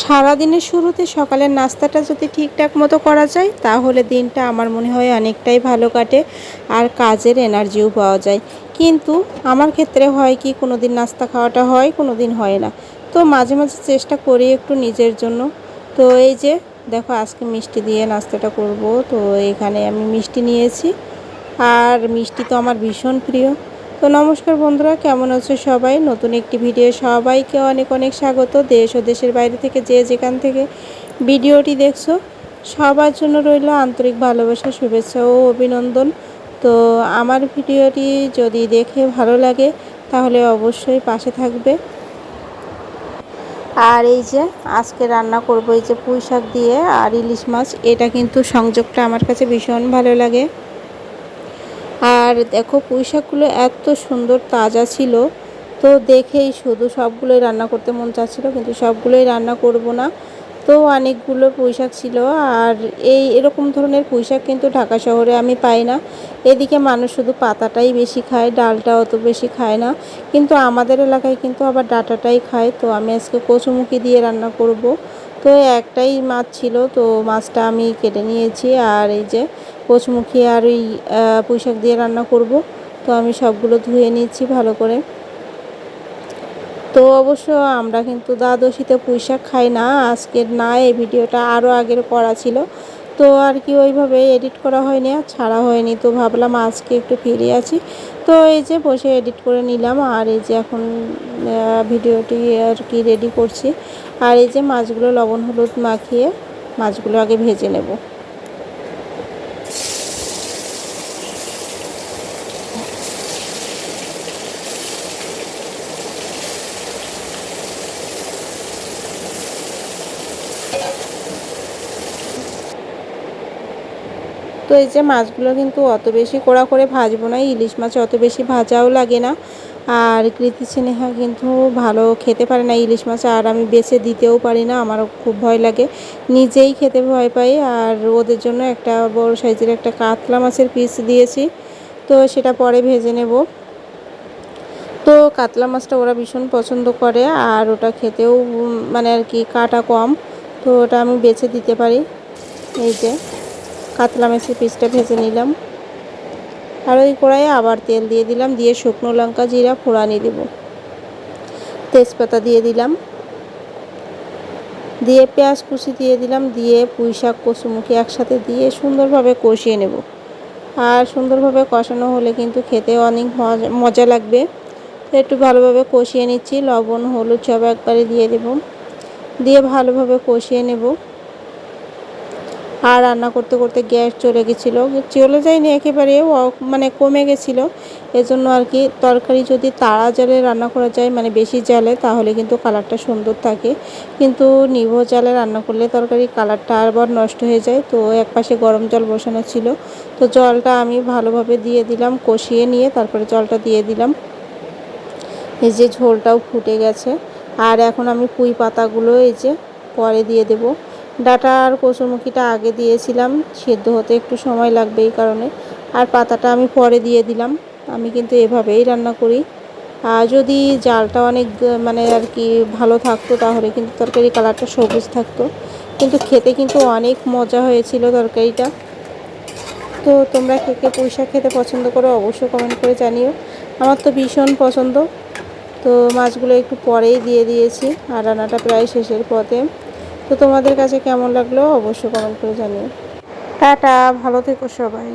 সারাদিনের শুরুতে সকালের নাস্তাটা যদি ঠিকঠাক মতো করা যায়, তাহলে দিনটা আমার মনে হয় অনেকটাই ভালো কাটে আর কাজের এনার্জিও পাওয়া যায়। কিন্তু আমার ক্ষেত্রে হয় কি কোনো দিন নাস্তা খাওয়াটা হয় কোনো দিন হয় না। তো মাঝে মাঝে চেষ্টা করি একটু নিজের জন্য। তো এই যে, দেখো আজকে মিষ্টি দিয়ে নাস্তাটা করব। তো এখানে আমি মিষ্টি নিয়েছি। আর মিষ্টি তো আমার ভীষণ প্রিয়। তো নমস্কার বন্ধুরা, কেমন আছো সবাই? নতুন একটি ভিডিও সবাইকে অনেক অনেক স্বাগত। দেশ ও দেশের বাইরে থেকে যে যেখান থেকে ভিডিওটি দেখছ, সবার জন্য রইল আন্তরিক ভালোবাসা, শুভেচ্ছা ও অভিনন্দন। তো আমার ভিডিওটি যদি দেখে ভালো লাগে, তাহলে অবশ্যই পাশে থাকবে। আর এই যে আজকে রান্না করব এই যে পুঁই শাক দিয়ে আর ইলিশ মাছ, এটা কিন্তু সংযোগটা আমার কাছে ভীষণ ভালো লাগে। আর দেখো পুঁই শাকগুলো এত সুন্দর তাজা ছিল। তো দেখেই শুধু সবগুলোই রান্না করতে মন চাচ্ছিলো, কিন্তু সবগুলোই রান্না করব না। তো অনেকগুলো পুঁইশাক ছিল আর এই এরকম ধরনের পুঁইশাক কিন্তু ঢাকা শহরে আমি পাই না। এদিকে মানুষ শুধু পাতাটাই বেশি খায় ডালটা অত বেশি খায় না। কিন্তু আমাদের এলাকায় কিন্তু আবার ডাটাটাই খায়। তো আমি আজকে কচুমুখি দিয়ে রান্না করব। তো একটাই মাছ ছিল, তো মাছটা আমি কেটে নিয়েছি। আর এই যে কচুমুখি আর ওই পুঁইশাক দিয়ে রান্না করব। তো আমি সবগুলো ধুয়ে নিচ্ছি ভালো করে। তো অবশ্য আমরা কিন্তু দ্বাদশীতে পুঁইশাক খাই না, আজকের না, এই ভিডিওটা আরও আগের করা ছিল। তো আর কি ওইভাবে এডিট করা হয়নি আর ছাড়া হয়নি। তো ভাবলাম আজকে একটু ফিরে আছি তো এই যে বসে এডিট করে নিলাম, আর এই যে এখন ভিডিওটি আর কি রেডি করছি। আর এই যে মাছগুলো লবণ হলুদ মাখিয়ে মাছগুলো আগে ভেজে নেব। তো এই যে মাছগুলো কিন্তু অত বেশি কড়া করে ভাজবো না, ইলিশ মাছ অত বেশি ভাজাও লাগে না। আর কৃতি স্নেহা কিন্তু ভালো খেতে পারে না ইলিশ মাছ, আর আমি বেছে দিতেও পারি না, আমারও খুব ভয় লাগে। নিজেই খেতে ভয় পাই, আর ওদের জন্য একটা বড় সাইজের একটা কাতলা মাছের পিস দিয়েছি, তো সেটা পরে ভেজে নেব। তো কাতলা মাছটা ওরা ভীষণ পছন্দ করে, আর ওটা খেতেও মানে আর কি কাটা কম, তো ওটা আমি বেছে দিতে পারি। এই যে। কাতলা মাছের পিসটা ভেজে নিলাম। আর ওই কড়াইয়ে আবার তেল দিয়ে দিলাম, দিয়ে শুকনো লঙ্কা জিরা ফোড়ানি দেব। তেজপাতা দিয়ে দিলাম। দিয়ে পেঁয়াজ কুচি দিয়ে দিলাম, দিয়ে পুঁই শাক, কচুমুখি একসাথে দিয়ে সুন্দরভাবে কষিয়ে নেব। আর সুন্দরভাবে কষানো হলে কিন্তু খেতে অনেক মজা লাগবে। একটু ভালোভাবে কষিয়ে নিচ্ছি, লবণ, হলুদ সব একবারে দিয়ে দেব। দিয়ে ভালোভাবে কষিয়ে নেব। আর রান্না করতে করতে গ্যাস চলে গেছিল। চলে যায়নি একেবারে মানে কমে গেছিল। এজন্য আর কি তরকারি যদি তাড়া জালে রান্না করা যায় মানে বেশি জালে, তাহলে কিন্তু কালারটা সুন্দর থাকে। কিন্তু নিভো জালে রান্না করলে তরকারি কালারটা আরবার নষ্ট হয়ে যায়। তো এক পাশে গরম জল বসানো ছিল। তো জলটা আমি ভালোভাবে দিয়ে দিলাম, কষিয়ে নিয়ে তারপরে জলটা দিয়ে দিলাম। এই যে ঝোলটাও ফুটে গেছে। আর এখন আমি পুঁই পাতাগুলো এই যে পরে দিয়ে দেবো। ডাটা আর কচুরমুখিটা আগে দিয়েছিলাম, সেদ্ধ হতে একটু সময় লাগবে এই কারণে। আর পাতাটা আমি পরে দিয়ে দিলাম। আমি কিন্তু এভাবেই রান্না করি। আর যদি জালটা অনেক মানে আর কি ভালো থাকতো তাহলে কিন্তু তরকারি কালারটা সবুজ থাকতো। কিন্তু খেতে কিন্তু অনেক মজা হয়েছিল তরকারিটা। তো তোমরা কে কে পুঁইশাক খেতে পছন্দ করো অবশ্যই কমেন্ট করে জানিও। আমার তো ভীষণ পছন্দ। তো মাছগুলো একটু পরেই দিয়ে দিয়েছি। আর রান্নাটা প্রায় শেষের পথে। তো তোমাদের কাছে কেমন লাগল অবশ্যই কমেন্ট করে জানিও। টাটা ভালো থেকো সবাই।